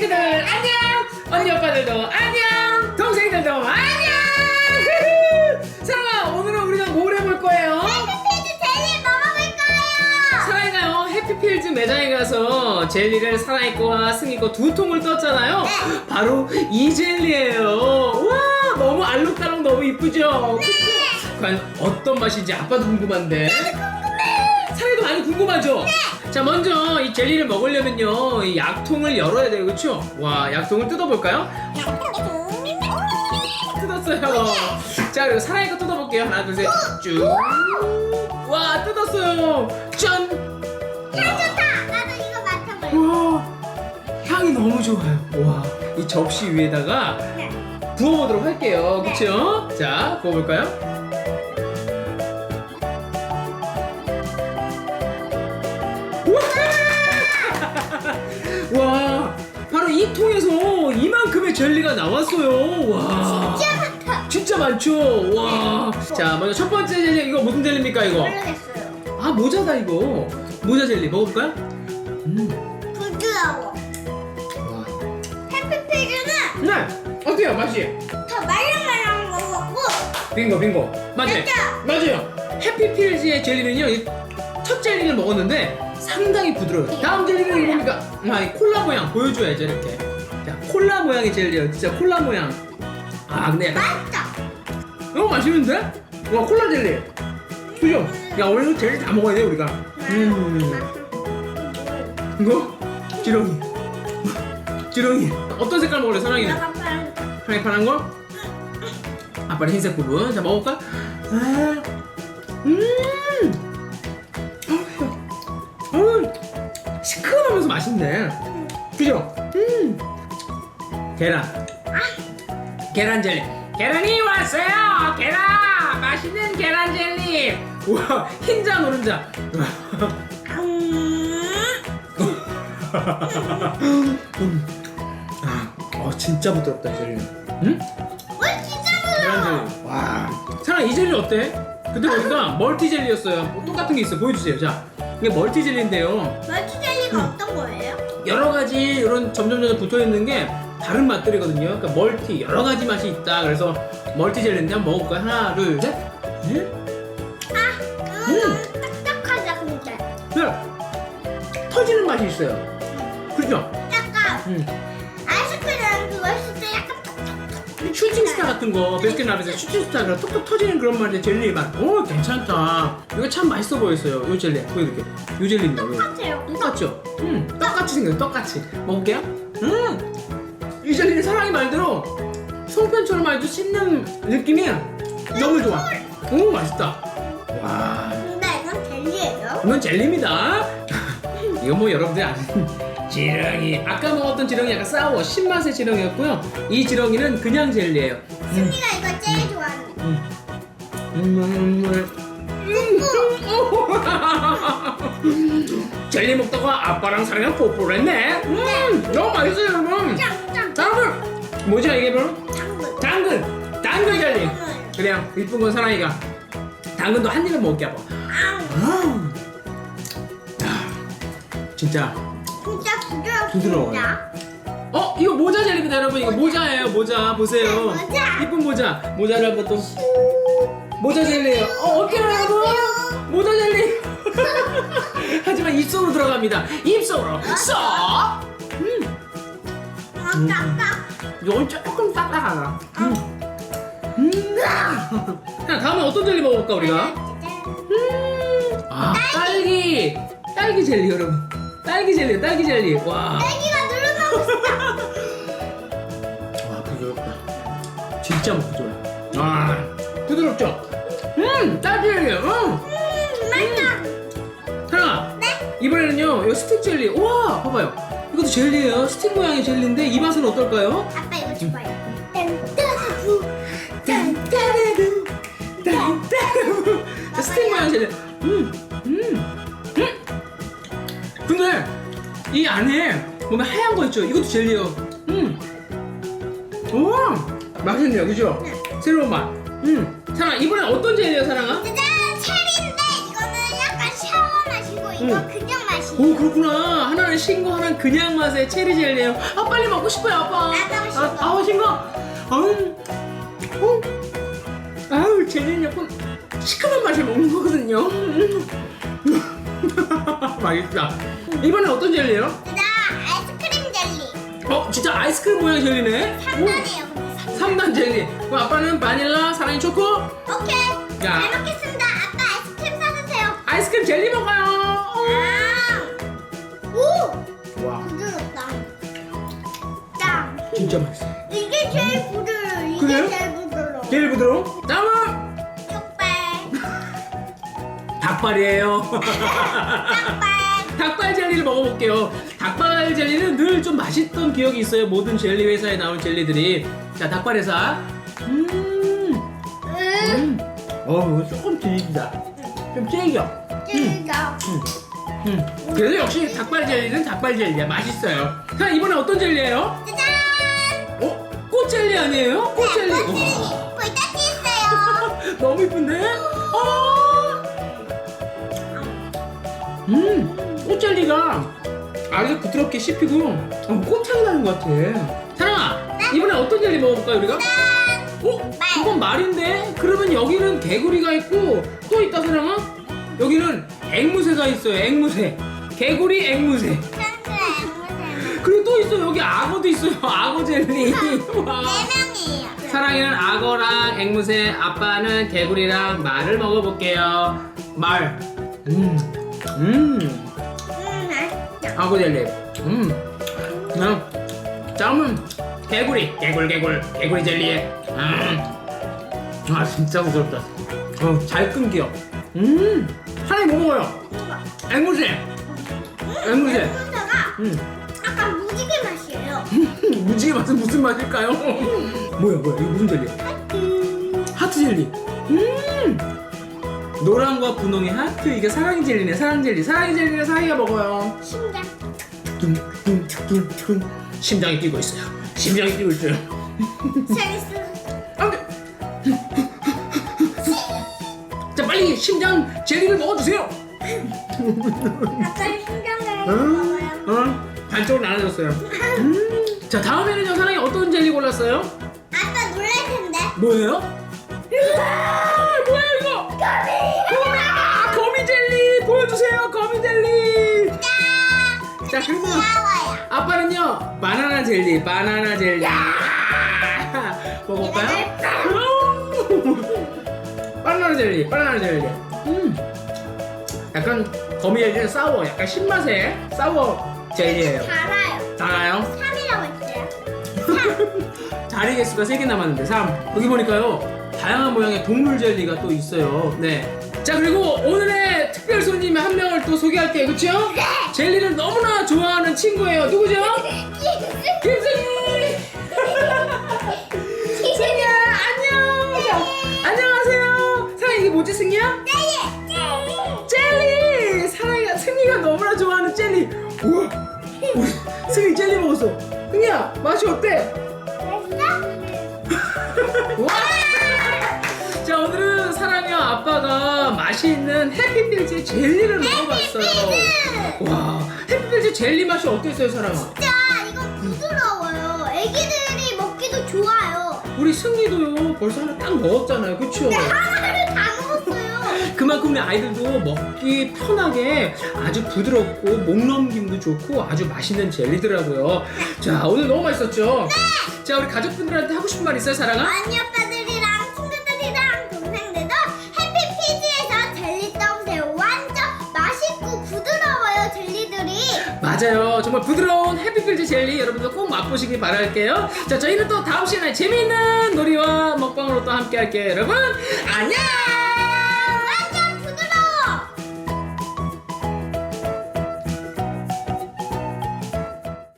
친구들 안녕 언니 오빠들도 안녕 동생들도 안녕 사랑아 오늘은 우리가 뭘 해볼 거예요? 해피피즈 젤리 먹어볼 거예요. 사랑이가요 해피필즈 매장에 가서 젤리를 사랑이 거와 승희 거두 통을 떴잖아요 네. 바로 이 젤리예요 와 너무 알록달록 너무 이쁘죠? 네. 과연 어떤 맛인지 아빠도 궁금한데 사랑이도 많이 궁금하죠? 네. 자 먼저 이 젤리를 먹으려면요 이 약통을 열어야 돼요 그쵸? 와 약통을 뜯어볼까요? 뜯었어요. 자 그리고 사랑이 거 뜯어볼게요. 하나 둘 셋. 쭉. 와 뜯었어요. 짠. 향 좋다. 나도 이거 맡아볼게. 와 향이 너무 좋아요. 와 이 접시 위에다가 네. 부어보도록 할게요. 네. 그쵸? 자 부어볼까요? 이 통에서 이만큼의 젤리가 나왔어요. 와. 진짜 많다. 진짜 많죠? 와. 자, 먼저 첫 번째 젤리, 이거 무슨 젤리입니까, 이거? 모르겠어요. 아, 모자다, 이거. 모자 젤리, 먹어볼까요? 음. 부드러워. 와. 해피피즈는 네. 어때요, 맛이? 더 말랑말랑한 거 같고 빙고, 빙고. 맞아요. 맞아요. 해피필즈의 젤리는요, 이첫 젤리를 먹었는데 상당히 부드러워요. 다음 젤리는 뭡니까? 아, 이 콜라 모양 보여줘야죠, 이렇게. 자, 콜라 모양의 젤리예요. 진짜 콜라 모양. 아, 근데 약간 맛있다. 너무 맛있는데? 와 콜라 젤리 그죠? 야 오늘 젤리 다 먹어야 돼 우리가 음 이거? 지렁이 지렁이 어떤 색깔 먹을래 사랑이는? 파란 파란 거? 아빠는 흰색 부분 자 먹을까? 아, 음 시큼하면서 맛있네 그죠? 음 계란 계란 젤리. 계란이 왔어요. 계란 맛있는 계란 젤리. 우와 흰자 노른자. 음. 아, 어 진짜 부드럽다 이 젤리. 응? 왜 진짜 계란 부드러워? 젤리. 와. 사랑 이 젤리 어때? 그때 보니까 멀티 젤리였어요. 뭐 똑같은 게 있어. 보여주세요. 자 이게 멀티 젤리인데요. 멀 음. 어떤 거예요? 여러 가지 이런 점점 점점 붙어 있는 게 다른 맛들이거든요. 그러니까 멀티 여러 가지 맛이 있다. 그래서 멀티 젤리인데 한번 먹어볼까요? 하나, 둘, 셋. 음? 음, 딱딱하다 근데. 네. 터지는 맛이 있어요. 그죠? 약간 음. 슈팅스타 같은 거, 베스킨 라빈스 슈팅스타 그런 톡톡 터지는 그런 맛의 젤리 맛. 오, 괜찮다. 이거 참 맛있어 보였어요. 요 젤리. 보여드릴게요. 요 젤리입니다. 요. 똑같아요. 똑같죠? 음, 똑같이 생겨요. 똑같이. 먹을게요. 음, 이 젤리는 사랑이 말대로 송편처럼 아주 씹는 느낌이 너무 좋아. 오, 맛있다. 와, 근데 이건 젤리예요? 이건 젤리입니다. 이거 뭐 여러분들이 아는 지렁이. 아까 먹었던 지렁이 약간 싸워 신맛의 지렁이였고요. 이 지렁이는 그냥 젤리예요. 음, 승리가 이거 제일 좋아하는. 음, 음, 음, 음. 젤리 먹다가 아빠랑 사랑이랑 뽀뽀를 했네. 음, 너무 맛있어요, 여러분. 짱짱 여러분, 뭐죠 이게 바로? 당근. 당근, 당근 젤리. 그래요, 이쁜 건 사랑이가 당근도 한 입에 먹게 하고. 아, 아, 진짜. 부드러워요. 어, 이거 모자 젤리입니다, 여러분. 이거 모자예요, 모자. 보세요. 모자. 이쁜 모자. 모자를 한번 또. 모자 젤리예요. 어, 어때요, 여러분? 모자 젤리. 하지만 입속으로 들어갑니다. 입속으로 쏙. 음, 어, 딱딱. 이건 조금 딱딱하다. 음. 음. 자, 다음에 어떤 젤리 먹어볼까 우리가? 음. 아, 딸기. 딸기 젤리 여러분. 딸기 젤리, 딸기 젤리. 와. 애기가 누르면 와 부드럽다 진짜 먹기 좋아요 아 부드럽죠? 음 딸기예요 음. 음, 맛있다. 하나 네? 이번에는요 이 스틱 젤리 우와 봐봐요 이것도 젤리예요 스틱 모양의 젤리인데 이 맛은 어떨까요? 아빠 이거 좋아요. 딴따라루 자, 스틱 모양 젤리 음, 음, 이 안에 보면 하얀 거 있죠 이것도 젤리예요 음. 오 맛있네요 그죠? 네. 새로운 맛 음. 사랑아 이번엔 어떤 젤리예요 사랑아? 짜잔 체리인데 이거는 약간 샤워 맛이고 이거 음. 그냥 맛이에요. 오 그렇구나 하나는 신거 하나는 그냥 맛의 체리 젤리예요 아 빨리 먹고 싶어요 아빠 나도 신거. 아, 아 신거 아우 어? 아우 젤리는 약간 시큼한 맛을 먹는 거거든요 음. 맛있다 이번엔 어떤 젤리예요? 나 아이스크림 젤리. 어 진짜 아이스크림 모양 젤리네 3단이에요. 3단 젤리 그럼 아빠는 바닐라 사랑이 초코 오케이. 야. 잘 먹겠습니다. 아빠 아이스크림 사주세요. 아이스크림 젤리 먹어요 아. 오. 와 부드럽다. 짱. 진짜 맛있어 이게 제일 부드러워. 이게 그래요? 제일 부드러워. 제일 부드러워 다음은 족발. 닭발이에요 족발. 닭발 젤리를 먹어볼게요. 닭발 젤리는 늘 좀 맛있던 기억이 있어요. 모든 젤리 회사에 나온 젤리들이. 자, 닭발 회사. 음, 음. 음. 어, 이거 조금 질기다. 좀 질겨. 찐다. 음. 그래서 역시 닭발 젤리는 닭발 젤리야. 맛있어요. 자, 이번에 어떤 젤리예요? 짜잔. 어? 꽃 젤리 아니에요? 꽃 젤리. 네, 볼따기 있어요. 너무 이쁜데? 어! 음, 꽃 젤리가 아주 부드럽게 씹히고 어, 꽃향이 나는 것 같아. 사랑아, 이번에 어떤 젤리 먹어볼까요 우리가? 어? 그건 말인데? 그러면 여기는 개구리가 있고 또 있다 사랑아? 여기는 앵무새가 있어요. 앵무새. 개구리 앵무새. 그리고 또 있어 여기 악어도 있어요. 악어 젤리. 와. 네 명이에요. 사랑이는 악어랑 앵무새, 아빠는 개구리랑 말을 먹어볼게요. 말. 음. 음. 음, 젤리. 음. 그냥 짬은 개구리. 개굴 개굴. 개구리 젤리에. 음. 아 진짜 부드럽다. 어, 잘 끊겨. 음. 사랑이 뭐 먹어요? 앵무새. 앵무새. 앵무새 가 음. 약간 무지개 맛이에요. 무지개 맛은 무슨 맛일까요? 뭐야 뭐야 이거 무슨 젤리? 음. 하트 젤리. 음. 노랑과 분홍의 하트 이게 사랑이 젤리네 사랑 젤리 사랑이 젤리는 사이가 먹어요. 심장. 둥둥둥둥둥 심장이 뛰고 있어요. 심장이 뛰고 있어요. 세리스. 안돼. 자 빨리 심장 젤리를 먹어주세요. 아빠 심장을 응? 먹어요. 어? 반쪽으로 나눠줬어요. 음. 자 다음에는요 사랑이 어떤 젤리 골랐어요? 아빠 놀랄 텐데. 뭐예요? 이거? 거미! 거미 젤리 보여주세요 거미 젤리. 자 귀여워요. 아빠는요 바나나 젤리 바나나 젤리 먹어볼까요? 음. 바나나 젤리 바나나 젤리 음 약간 거미 젤리는 싸워 약간 신맛의 싸워 젤리예요 달아요. 달아요? 3이라고 했어요. 자리 개수가 3개 남았는데 3 여기 보니까요 다양한 모양의 동물 젤리가 또 있어요. 네 자 그리고 오늘의 특별 손님 한 명을 또 소개할게요. 그쵸? 네. 젤리를 너무나 좋아하는 친구예요. 누구죠? 김승희! 승희야 안녕! 자, 안녕하세요. 사랑이 이게 뭐지 승희야? 젤리! 사랑이가 승희가 너무나 좋아하는 젤리. 우와! 우리 승희 젤리 먹었어. 승희야 맛이 어때? 아빠가 맛있는 해피필즈 젤리를 먹어봤어요. 와 해피필즈 젤리 맛이 어땠어요 사랑아? 진짜 이거 부드러워요. 애기들이 먹기도 좋아요. 우리 승희도요 벌써 하나 딱 먹었잖아요, 그렇죠? 하나를 다 먹었어요. 그만큼 우리 아이들도 먹기 편하게 아주 부드럽고 목 넘김도 좋고 아주 맛있는 젤리더라고요. 자 오늘 너무 맛있었죠? 자 우리 가족분들한테 하고 싶은 말 있어요, 사랑아? 언니 오빠 맞아요. 정말 부드러운 해피필즈 젤리 여러분들 꼭 맛보시길 바랄게요. 자, 저희는 또 다음 시간에 재미있는 놀이와 먹방으로 또 함께 할게요. 여러분, 안녕!